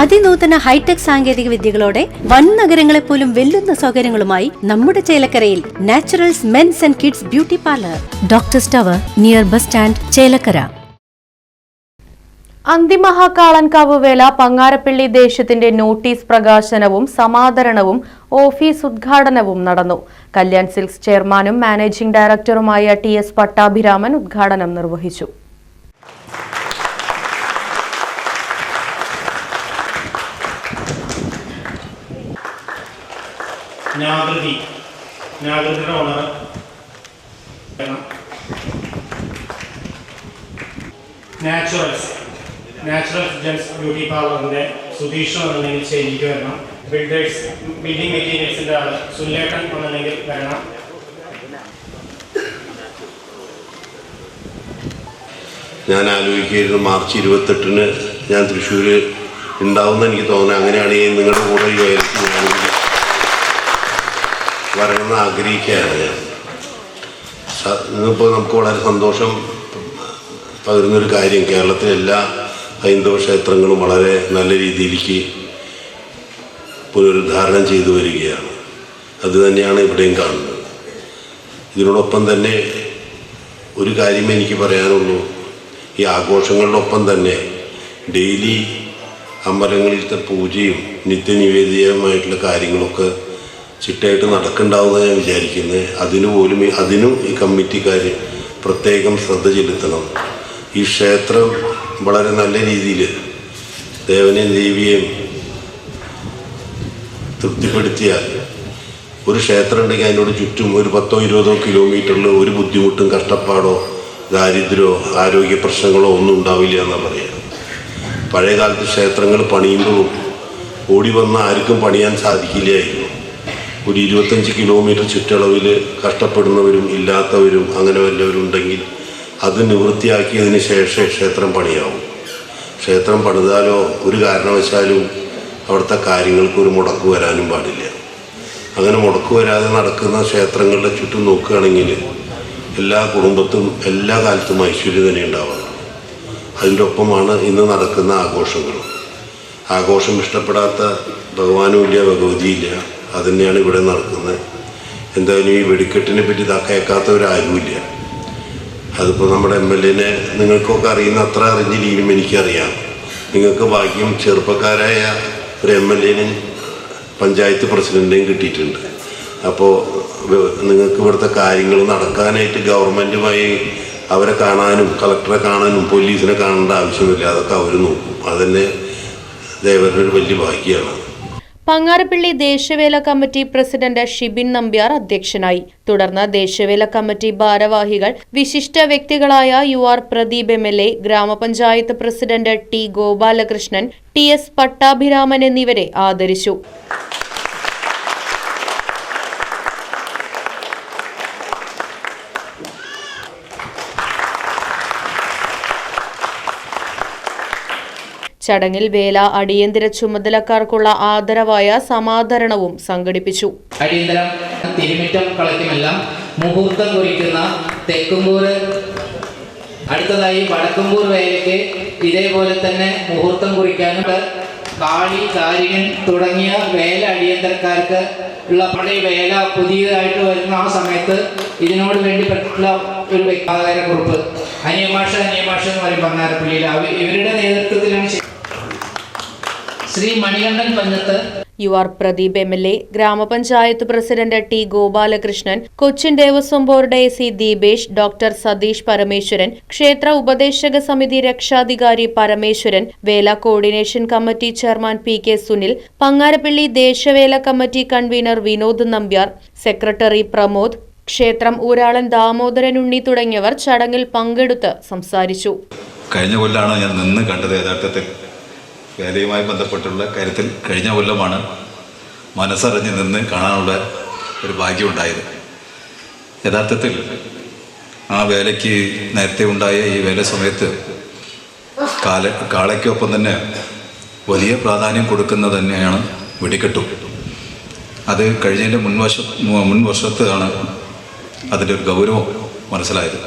അതിനൂതന hi tech സാങ്കേതിക വിദ്യകളോടെ വൻ നഗരങ്ങളെ പോലും വെല്ലുന്ന സൗകര്യങ്ങളുമായി നമ്മുടെ ചേലക്കരയിൽ Naturals men's and kids beauty parlour. Doctor tower near bus stand Chelakkara. Anthimahakalankavu വേല പങ്ങാരപ്പള്ളി ദേശത്തിന്റെ നോട്ടീസ് പ്രകാശനവും സമാദരണവും ഓഫീസ് ഉദ്ഘാടനവും നടന്നു. കല്യാൺ സിൽക്സ് ചെയർമാനും മാനേജിംഗ് ഡയറക്ടറുമായ ടി എസ് പട്ടാഭിരാമൻ ഉദ്ഘാടനം നിർവഹിച്ചു. നാകൃതി നാകൃതിയുടെ owner Naturals Naturals gents beauty പാർലറിന്റെ Sudheesh എന്നുണ്ടെങ്കിൽ ശരിക്ക് വരണം ബിൽഡേഴ്സ് ബിൽഡിംഗ് മെറ്റീരിയൽസിന്റെ ആൾ സുല്ലേട്ടൻ എന്നുണ്ടെങ്കിൽ വരണം. ഞാൻ ആലോചിക്കുകയായിരുന്നു മാർച്ച് ഇരുപത്തെട്ടിന് ഞാൻ തൃശ്ശൂർ ഉണ്ടാവുമെന്ന് എനിക്ക് തോന്നുന്നത് അങ്ങനെയാണെങ്കിൽ നിങ്ങളുടെ കൂടെ ഈ ഞാൻ വരണമെന്ന് ആഗ്രഹിക്കുകയാണ് ഞാൻ. ഇന്നിപ്പോൾ നമുക്ക് വളരെ സന്തോഷം പകരുന്നൊരു കാര്യം കേരളത്തിലെ എല്ലാ ഹൈന്ദവ ക്ഷേത്രങ്ങളും വളരെ നല്ല രീതിയിലേക്ക് പുനരുദ്ധാരണം ചെയ്തു വരികയാണ്. അത് തന്നെയാണ് ഇവിടെയും കാണുന്നത്. ഇതിനോടൊപ്പം തന്നെ ഒരു കാര്യം എനിക്ക് പറയാനുള്ളൂ. ഈ ആഘോഷങ്ങളിലൊപ്പം തന്നെ ഡെയിലി അമ്പലങ്ങളിലത്തെ പൂജയും നിത്യനിവേദ്യമായിട്ടുള്ള കാര്യങ്ങളൊക്കെ ചിട്ടയായിട്ട് നടക്കണ്ടാവുമെന്ന് ഞാൻ വിചാരിക്കുന്നത് അതിനു പോലും അതിനും ഈ കമ്മിറ്റിക്കാർ പ്രത്യേകം ശ്രദ്ധ ചെലുത്തണം. ഈ ക്ഷേത്രം വളരെ നല്ല രീതിയിൽ ദേവനെയും ദേവിയെയും തൃപ്തിപ്പെടുത്തിയാൽ ഒരു ക്ഷേത്രം ഉണ്ടെങ്കിൽ അതിനോട് ചുറ്റും ഒരു പത്തോ ഇരുപതോ കിലോമീറ്ററിൽ ഒരു ബുദ്ധിമുട്ടും കഷ്ടപ്പാടോ ദാരിദ്ര്യമോ ആരോഗ്യ പ്രശ്നങ്ങളോ ഒന്നും ഉണ്ടാവില്ല എന്നാണ് പറയുക പഴയകാലത്ത് ക്ഷേത്രങ്ങൾ പണിയുമ്പോഴും ഓടി വന്ന ആർക്കും പണിയാൻ സാധിക്കില്ലായിരുന്നു. ഒരു ഇരുപത്തഞ്ച് കിലോമീറ്റർ ചുറ്റളവിൽ കഷ്ടപ്പെടുന്നവരും ഇല്ലാത്തവരും അങ്ങനെ വല്ലവരും ഉണ്ടെങ്കിൽ അത് നിവൃത്തിയാക്കിയതിന് ശേഷമേ ക്ഷേത്രം പണിയാവും. ക്ഷേത്രം പണിതാലോ ഒരു കാരണവശാലും അവിടുത്തെ കാര്യങ്ങൾക്ക് ഒരു മുടക്ക് വരാനും പാടില്ല. അങ്ങനെ മുടക്ക് വരാതെ നടക്കുന്ന ക്ഷേത്രങ്ങളുടെ ചുറ്റും നോക്കുകയാണെങ്കിൽ എല്ലാ കുടുംബത്തും എല്ലാ കാലത്തും ഐശ്വര്യം തന്നെ ഉണ്ടാവണം. അതിന്റെ ഒപ്പമാണ് ഇന്ന് നടക്കുന്ന ആഘോഷങ്ങൾ ആഘോഷം ഇഷ്ടപ്പെടാത്ത ഭഗവാനും ഇല്ല ഭഗവതിയില്ല അതുതന്നെയാണ് ഇവിടെ നടക്കുന്നത്. എന്തായാലും ഈ വെടിക്കെട്ടിനെ പറ്റി കേൾക്കാത്തവരാരുമില്ല. അതിപ്പോൾ നമ്മുടെ എം എൽ എനെ നിങ്ങൾക്കൊക്കെ അറിയുന്ന അത്ര അറിഞ്ഞില്ലെങ്കിലും എനിക്കറിയാം. നിങ്ങൾക്ക് ഭാഗ്യം ചെറുപ്പക്കാരായ ഒരു എം എൽ എനും പഞ്ചായത്ത് പ്രസിഡന്റിനെയും കിട്ടിയിട്ടുണ്ട്. അപ്പോൾ നിങ്ങൾക്ക് ഇവിടുത്തെ കാര്യങ്ങൾ നടക്കാനായിട്ട് ഗവൺമെന്റുമായി അവരെ കാണാനും കളക്ടറെ കാണാനും പോലീസിനെ കാണേണ്ട ആവശ്യമില്ല. അതൊക്കെ അവർ നോക്കും. അതന്നെ ദേവരുടെ ഒരു വലിയ ഭാഗ്യമാണ്. പങ്ങാരപ്പള്ളി ദേശവേല കമ്മിറ്റി പ്രസിഡന്റ് ഷിബിൻ നമ്പ്യാർ അധ്യക്ഷനായി. തുടർന്ന് ദേശവേല കമ്മിറ്റി ഭാരവാഹികൾ വിശിഷ്ട വ്യക്തികളായ U R Pradeep M L A ഗ്രാമപഞ്ചായത്ത് president T Gopalakrishnan T S Pattabhiraman എന്നിവരെ ആദരിച്ചു. ചടങ്ങിൽ വേല അടിയന്തര ചുമതലക്കാർക്കുള്ള ആദരവായ സമാദരണവും സംഘടിപ്പിച്ചു. മുഹൂർത്തം കുറിക്കുന്ന തെക്കുംകൂർ അടുത്തതായി വടക്കുംകൂർ വേലയ്ക്ക് ഇതേപോലെ തന്നെ മുഹൂർത്തം കുറിക്കാനുണ്ട് കാളി കാരികൻ തുടങ്ങിയ വേല അടിയന്തരക്കാർക്ക് ഉള്ള പഴയ വേല പുതിയതായിട്ട് വരുന്ന ആ സമയത്ത് ഇതിനോട് വേണ്ടിപ്പെട്ടുള്ള ഒരു വ്യക്താകാര കുറിപ്പ് അന്യമാഷ അന്യമാഷ എന്ന് പറയും പന്നാരപ്പള്ളിയിൽ ഇവരുടെ നേതൃത്വത്തിലാണ് ശരി- Manikandan പഞ്ഞത്ത് U R Pradeep M L A ഗ്രാമപഞ്ചായത്ത് president T Gopalakrishnan Cochin Devaswom board A C Deepesh doctor Satheesh Parameswaran ക്ഷേത്ര ഉപദേശക സമിതി രക്ഷാധികാരി പരമേശ്വരൻ വേല coordination committee chairman P K Sunil Pangarappilly ദേശവേല committee convener Vinod Nambiar secretary Pramod ക്ഷേത്രം ഊരാളൻ ദാമോദരൻ ഉണ്ണി തുടങ്ങിയവർ ചടങ്ങിൽ പങ്കെടുത്ത് സംസാരിച്ചു. കഴിഞ്ഞ കൊല്ലാണ് ഞാൻ നിന്ന് കണ്ടത് യഥാർത്ഥത്തിൽ. വേലയുമായി ബന്ധപ്പെട്ടുള്ള കാര്യത്തിൽ കഴിഞ്ഞ കൊല്ലമാണ് മനസ്സറിഞ്ഞ് നിന്ന് കാണാനുള്ള ഒരു ഭാഗ്യമുണ്ടായത് യഥാർത്ഥത്തിൽ ആ വേലയ്ക്ക് നേരത്തെ ഉണ്ടായ ഈ വേല സമയത്ത് കാല കാളയ്ക്കൊപ്പം തന്നെ വലിയ പ്രാധാന്യം കൊടുക്കുന്നത് തന്നെയാണ് വെടിക്കെട്ടും. അത് കഴിഞ്ഞതിന്റെ മുൻവശ മുൻ വർഷത്താണ് അതിന്റെ ഒരു ഗൗരവം മനസ്സിലായത്.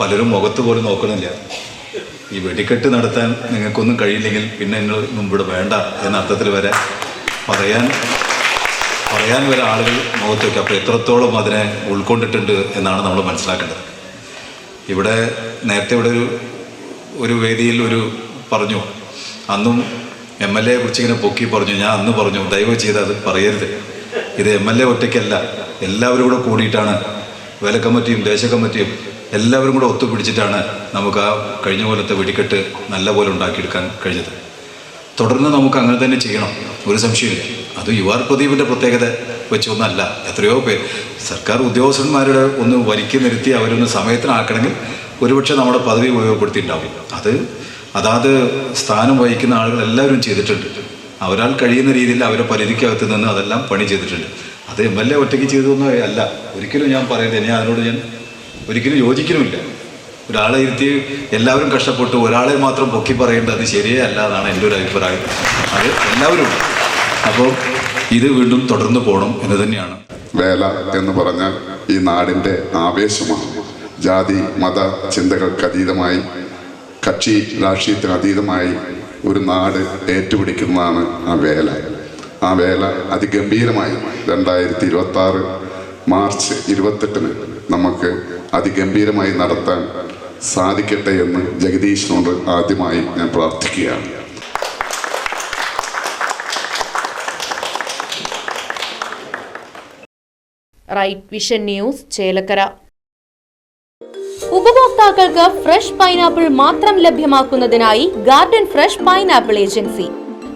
പലരും മുഖത്ത് പോലും നോക്കണില്ല. ഈ വെടിക്കെട്ട് നടത്താൻ നിങ്ങൾക്കൊന്നും കഴിയില്ലെങ്കിൽ പിന്നെ നിങ്ങൾ ഇവിടെ വേണ്ട എന്ന അർത്ഥത്തിൽ വരെ പറയാൻ പറയാൻ വരെ ആളുകൾ മുഖത്ത് വയ്ക്കും. അപ്പോൾ എത്രത്തോളം അതിനെ ഉൾക്കൊണ്ടിട്ടുണ്ട് എന്നാണ് നമ്മൾ മനസ്സിലാക്കേണ്ടത്. ഇവിടെ നേരത്തെ ഇവിടെ ഒരു ഒരു വേദിയിൽ ഒരു പറഞ്ഞു. അന്നും എം എൽ എയെ കുറിച്ച് ഇങ്ങനെ പൊക്കി പറഞ്ഞു. ഞാൻ അന്ന് പറഞ്ഞു ദയവ് ചെയ്ത് അത് പറയരുത്. ഇത് എം എൽ എ ഒറ്റയ്ക്കല്ല. എല്ലാവരും കൂടെ കൂടിയിട്ടാണ് വേല കമ്മിറ്റിയും ദേശ കമ്മിറ്റിയും എല്ലാവരും കൂടെ ഒത്തുപിടിച്ചിട്ടാണ് നമുക്ക് ആ കഴിഞ്ഞ പോലത്തെ വെടിക്കെട്ട് നല്ല പോലെ ഉണ്ടാക്കിയെടുക്കാൻ കഴിഞ്ഞത്. തുടർന്ന് നമുക്ക് അങ്ങനെ തന്നെ ചെയ്യണം. ഒരു സംശയമില്ല. അത് യു ആർ പ്രദീപിന്റെ പ്രത്യേകത വെച്ചൊന്നല്ല എത്രയോ പേര്. സർക്കാർ ഉദ്യോഗസ്ഥന്മാരുടെ ഒന്ന് വരിക്കി നിർത്തി അവരൊന്ന് സമയത്തിനാക്കണമെങ്കിൽ ഒരുപക്ഷെ നമ്മുടെ പദവി ഉപയോഗപ്പെടുത്തി ഉപയോഗപ്പെടുത്തിയിട്ടുണ്ടാവും. അത് അതാത് സ്ഥാനം വഹിക്കുന്ന ആളുകൾ എല്ലാവരും ചെയ്തിട്ടുണ്ട്. അവരാൽ കഴിയുന്ന രീതിയിൽ അവരെ പരിധിക്കകത്ത് നിന്ന് അതെല്ലാം പണി ചെയ്തിട്ടുണ്ട്. അത് എം എൽ എ ഒറ്റയ്ക്ക് ചെയ്തതൊന്നും അല്ല. ഒരിക്കലും ഞാൻ പറയുന്നത് ഞാൻ അതിനോട് ഞാൻ ഒരിക്കലും യോജിക്കുന്നുമില്ല. ഒരാളെ ഇരുത്തി എല്ലാവരും കഷ്ടപ്പെട്ടു. ഒരാളെ മാത്രം പൊക്കി പറയേണ്ടത് അത് ശരിയേ അല്ല എന്നാണ് എന്റെ ഒരു അഭിപ്രായം. അത് എല്ലാവരും അപ്പോൾ ഇത് വീണ്ടും തുടർന്ന് പോകണം എന്ന് തന്നെയാണ്. വേല എന്ന് പറഞ്ഞാൽ ഈ നാടിന്റെ ആവേശമാണ്. ജാതി മത ചിന്തകൾക്ക് അതീതമായി കക്ഷി രാഷ്ട്രീയത്തിന് അതീതമായി ഒരു നാട് ഏറ്റുപിടിക്കുന്നതാണ് ആ വേല. ആ വേല അതിഗംഭീരമായി. രണ്ടായിരത്തി ഇരുപത്തി ആറ് മാർച്ച് ഇരുപത്തെട്ടിന് നമുക്ക് അതിഗംഭീരമായി നടത്താൻ സാധിക്കട്ടെ എന്ന് ജഗദീഷിനോട് ആദ്യമായി ഞാൻ പ്രാർത്ഥിക്കുകയാണ്. Right vision news Chelakkara. ഉപഭോക്താക്കൾക്ക് ഫ്രഷ് പൈനാപ്പിൾ മാത്രം ലഭ്യമാക്കുന്നതിനായി ഗാർഡൻ ഫ്രഷ് പൈനാപ്പിൾ ഏജൻസി